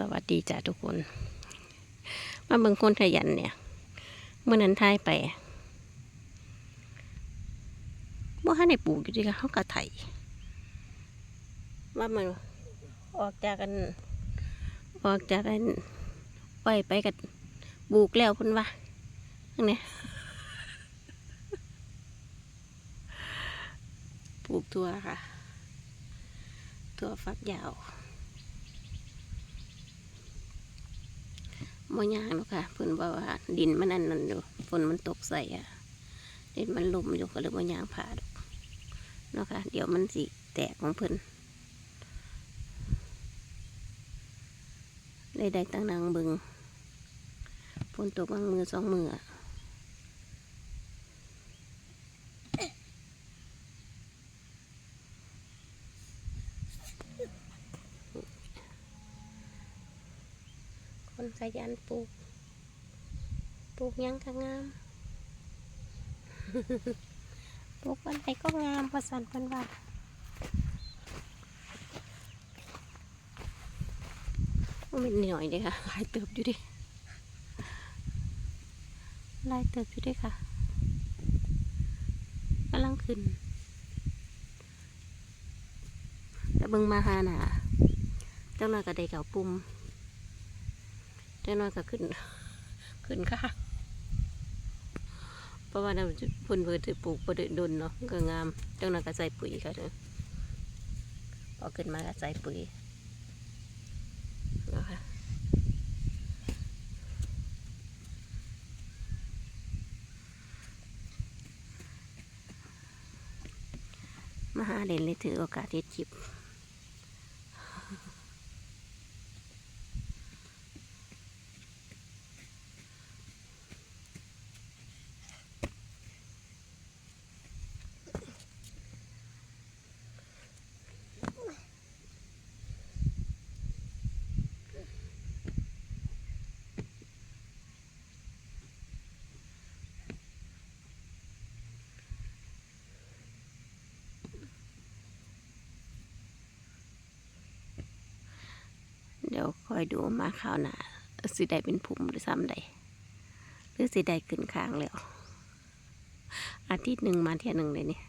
สวัสดีจ้าทุกคน มาเบิ่งคนขยันเนี่ย เมื่อนั้นทายไปบ่ให้ในปลูกอยู่ดีค่ะเขากระไถว่ามันออกจากกัน ออกจากกันปไปกันปลูกแล้วพุ่นว่าอันเนี้ยปลูกทั่วค่ะทั่วฟักยาว บ่ยางเนาะค่ะเพิ่นบ่าว่าดินมันอันนั้นอยู่ฝนมันตกใส่อะดินมันล่มอยู่ก็เลยบ่ยางผ่าดอกเนาะค่ะ เดี๋ยวมันสิแตกของเพิ่นได้ได้ตั้งนางเบิงฝนตกบางมือสองมือ นขยันปลูก ปลูกยังก็งาม ปลูกอะไรก็งามพอสันเพันว่าไม่หน่อยเลยค่ะลายเติบอยู่ดิลายเติบอยู่ดิค่ะกำลังขึ้นแต่เบิ่งมาหาหนาเจ้าหน่อยก็ได้เก่าปุ่ม เจ้น่อยก็ขึ้น ขึ้นค่ะเพราะว่าน้ำเพิ่นเพิ่นถือปลูกบ่ได้ดนเนาะก็งามจังนั้นก็ใส่ปุ๋ยค่ะเด้อพอขึ้นมาก็ใส่ปุ๋ยนะคะมาหาเล่นเลยถือโอกาสที่จิบ ยวคอยดูมาข้าวหนาสิได้เป็นผุ่มหรือซ้ำใดหรือสิได้ขึ้นค้างแล้ว อาทิตย์หนึ่งมาเที่ยหนึ่งเลยเนี่ย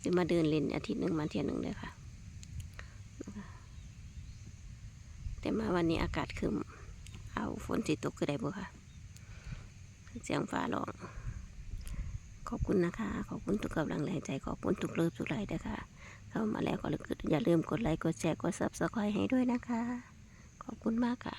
สิมาเดินเล่นอาทิตย์หนึ่งมาเที่ยหนึ่งเลยค่ะ แต่มาวันนี้อากาศครึมเอาฝนสิตกคือได้บ่ค่ะ เสียงฟ้าร้องขอบคุณนะคะ ขอบคุณทุกกำลังแรงใจ ขอบคุณทุกเลิฟทุกไลค์นะคะ เข้ามาแล้วก็อย่าลืมกดไลค์ กดแชร์ กดซับสไครต์ให้ด้วยนะคะ ขอบคุณมากค่ะ